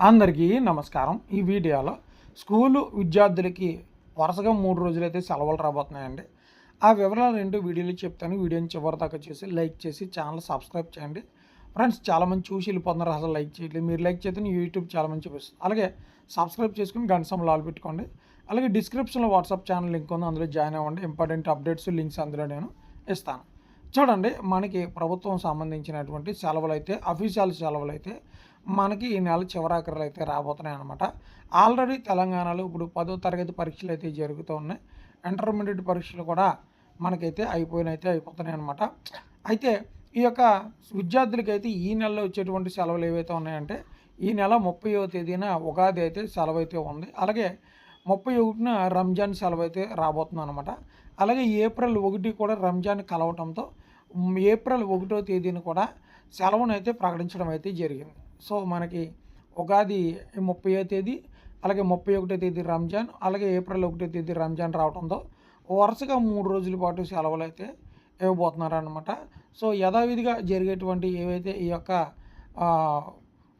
అందరికీ నమస్కారం. ఈ వీడియోలో స్కూలు విద్యార్థులకి వరుసగా మూడు రోజులైతే సెలవులు రాబోతున్నాయండి. ఆ వివరాలు ఏంటో వీడియోలో చెప్తాను. వీడియోని చివరి దాకా చూసి లైక్ చేసి ఛానల్ సబ్స్క్రైబ్ చేయండి. ఫ్రెండ్స్ చాలామంది చూసి వెళ్ళిపోతున్నారు. అసలు లైక్ చేయట్లేదు. మీరు లైక్ చేస్తే యూట్యూబ్ చాలామంది చూపిస్తుంది అలాగే సబ్స్క్రైబ్ చేసుకుని గంట సమయంలో ఆల్ పెట్టుకోండి. అలాగే డిస్క్రిప్షన్లో వాట్సాప్ ఛానల్ లింక్ ఉంది. అందులో జాయిన్ అవ్వండి. ఇంపార్టెంట్ అప్డేట్స్ లింక్స్ అందులో నేను ఇస్తాను. చూడండి మనకి ప్రభుత్వం సంబంధించినటువంటి సెలవులు అయితే అఫీషియల్ సెలవులు అయితే మనకి ఈ నెల చివరాఖరులు అయితే రాబోతున్నాయి అనమాట ఆల్రెడీ తెలంగాణలో ఇప్పుడు పదో తరగతి పరీక్షలు అయితే జరుగుతూ ఉన్నాయి ఇంటర్మీడియట్ పరీక్షలు కూడా మనకైతే అయిపోయినైతే అయిపోతున్నాయి అనమాట అయితే ఈ యొక్క విద్యార్థులకైతే ఈ నెలలో వచ్చేటువంటి సెలవులు ఏవైతే ఉన్నాయంటే ఈ నెల ముప్పైవ తేదీన ఉగాది అయితే సెలవు అయితే ఉంది. అలాగే ముప్పై ఒకటిన రంజాన్ సెలవు అయితే రాబోతుంది అనమాట అలాగే ఏప్రిల్ ఒకటి కూడా రంజాన్ కలవటంతో ఏప్రిల్ ఒకటో తేదీన కూడా సెలవును అయితే ప్రకటించడం అయితే జరిగింది. సో మనకి ఉగాది ముప్పయో తేదీ అలాగే ముప్పై ఒకటో తేదీ రంజాన్ అలాగే ఏప్రిల్ ఒకటో తేదీ రంజాన్ రావడంతో వరుసగా మూడు రోజుల పాటు సెలవులు అయితే ఇవ్వబోతున్నారు అనమాట సో యథావిధిగా జరిగేటువంటి ఏవైతే ఈ యొక్క ఆ,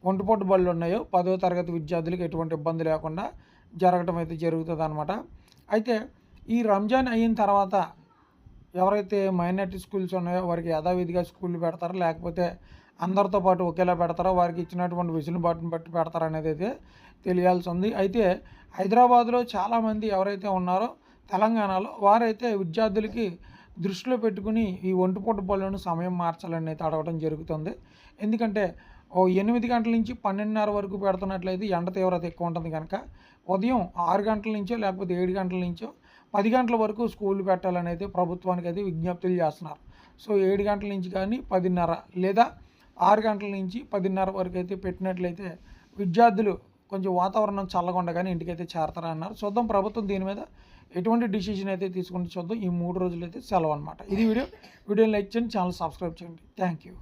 ఒంటిపొట్టు బళ్ళు ఉన్నాయో పదో తరగతి విద్యార్థులకు ఎటువంటి ఇబ్బంది లేకుండా జరగటం అయితే జరుగుతుంది అనమాట అయితే ఈ రంజాన్ అయిన తర్వాత ఎవరైతే మైనార్టీ స్కూల్స్ ఉన్నాయో వారికి యథావిధిగా స్కూళ్ళు పెడతారో లేకపోతే అందరితో పాటు ఒకేలా పెడతారో? వారికి ఇచ్చినటువంటి వెసులుబాటును బట్టి పెడతారు అనేది అయితే తెలియాల్సి ఉంది. అయితే హైదరాబాద్లో చాలామంది ఎవరైతే ఉన్నారో తెలంగాణలో వారైతే విద్యార్థులకి దృష్టిలో పెట్టుకుని ఈ ఒంటిపూట బళ్ళను సమయం మార్చాలని అయితే అడగడం జరుగుతుంది. ఎందుకంటే ఓ ఎనిమిది గంటల నుంచి పన్నెండున్నర వరకు పెడుతున్నట్లయితే ఎండ తీవ్రత ఎక్కువ ఉంటుంది కనుక ఉదయం ఆరు గంటల నుంచో లేకపోతే ఏడు గంటల నుంచో పది గంటల వరకు స్కూల్ పెట్టాలని అయితే ప్రభుత్వానికి అయితే విజ్ఞప్తులు చేస్తున్నారు. సో ఏడు గంటల నుంచి కానీ పదిన్నర లేదా ఆరు గంటల నుంచి పదిన్నర వరకు అయితే పెట్టినట్లయితే విద్యార్థులు కొంచెం వాతావరణం చల్లగా ఉండగానే ఇంటికైతే చేరతారా అన్నారు. చూద్దాం ప్రభుత్వం దీని మీద ఎటువంటి డిసిషన్ అయితే తీసుకుంటే చూద్దాం. ఈ మూడు రోజులు అయితే సెలవు అనమాట ఇది వీడియో. వీడియోని లైక్ చేయండి ఛానల్ సబ్స్క్రైబ్ చేయండి. Thank you